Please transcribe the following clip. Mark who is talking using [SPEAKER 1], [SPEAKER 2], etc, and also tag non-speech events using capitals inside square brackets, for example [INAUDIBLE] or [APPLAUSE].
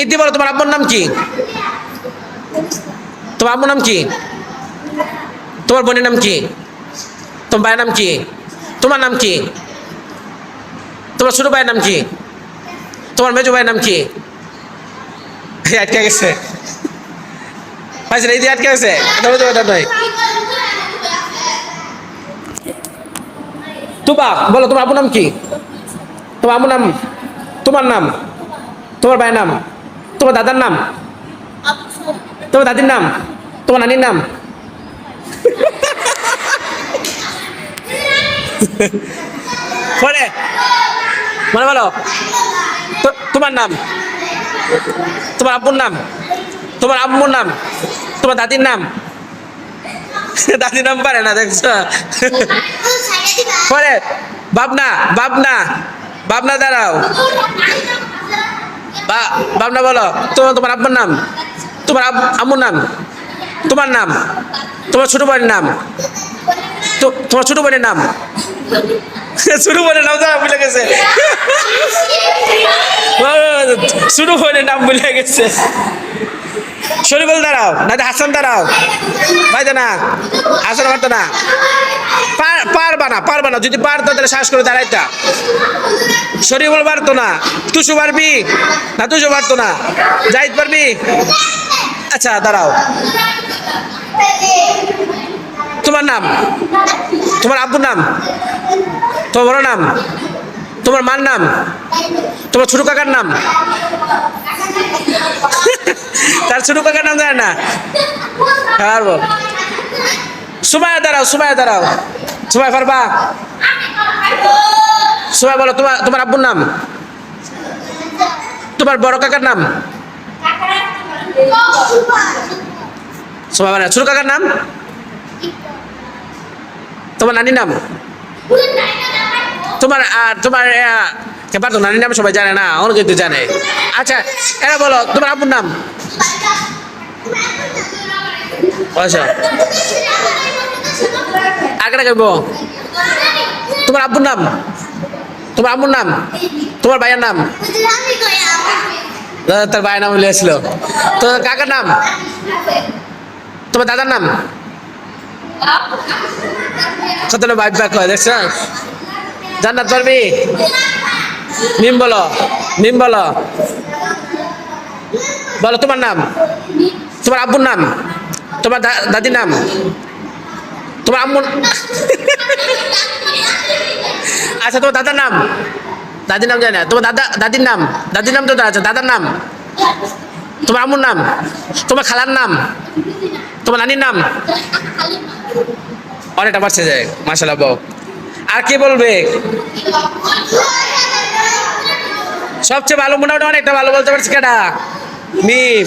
[SPEAKER 1] ইতি বলো, তোমার আব্বুর নাম কি? তোমার আব্বুর নাম কি? তোমার বোনের নাম কি? তোমার ভাইয়ের নাম কি? তোমার নাম কি? তোমার ছোট ভাইয়ের নাম কি? তোমার মেজো ভাইয়ের নাম কি? আটকে গেছে। পাইছে এই দিয়ে আটকে গেছে। নয় তুবা, বলো, তোমার আব্বুর নাম কি? তোমার আব্বুর নাম, তোমার নাম, তোমার ভাইয়ের নাম। তোমার দাদার নাম? তোমার দাদির নাম? তোমার নানির নাম? পরে মানে বলো তোমার নাম? তোমার আব্বুর নাম? তোমার আম্মুর নাম? তোমার দাদির নাম? দাদির নাম পারে না, দেখছ? পরে বাবনা বাবনা বাবনা দাঁড়াও। বা- বাবনা বলো, তোমার তোমার আব্বুর নাম? তোমার আম্মুর নাম? তোমার নাম? তোমার ছোট বোনের নাম? তো- তোমার ছোট বোনের নাম? [LAUGHS] ছোট বোনের নাম দাঁড়া ভুলে গেছে। [LAUGHS] ছোট বোনের নাম ভুলে গেছে। শরীফুল দাঁড়াও না হাসান দাঁড়াও। পাইতো না হাসান পারতো না পার- পারবা না পারবা না। যদি পারতো তাহলে শ্বাস করে দাঁড়াইতা। শরীফুল পারতো না তুষু পারবি না তুষু পারতো না? জাহিদ পারবি আচ্ছা দাঁড়াও। তোমার নাম? তোমার আব্বুর নাম? তোমার বড় নাম? তোমার মার নাম? তোমার ছোট কাকার নাম? [LAUGHS] তার ছোট কাকার নাম জানে না? পারব সুমায়া দাঁড়াও সুমায়া দাঁড়াও। সুমায় পারবা? সুমায় বলো, তোমার তোমার আব্বুর নাম? তোমার বড় কাকার নাম? সুমায় বলে, ছোট কাকার নাম? তোমার নানির নাম? তোমার তোমার পারতো, নানির নাম সবাই জানে না, অনেক কিন্তু জানে। আচ্ছা এরা বলো, তোমার আব্বুর নাম? আচ্ছা। আগে গাইব। তোমার আব্বুর নাম? তোমার আব্বুর নাম? তোমার ভাইয়ের নাম? তার ভাইয়ের নাম লিয়েছিল তোর কাকার নাম? তোমার দাদার নাম? কত ভাই ব্যাক হয় দেখছ জান্নাত পারবি? মিম বলো মিম বলো। বলো তোমার নাম? তোমার আব্বুর নাম? তোমার দা- দাদির নাম? তোমার আম্মুর আচ্ছা তোমার দাদার নাম? দাদির নাম জানি না। তোমার দাদা, দাদির নাম? দাদির নাম তো আছে, দাদার নাম? তোমার আম্মুর নাম? তোমার খালার নাম? তোমার নানির নাম? অনেকটা পারছে যায় মাসাল্লাহ আর কে বলবে? সবচেয়ে ভালো মোটামুটি অনেকটা ভালো বলতে পারছি কেটা মিম।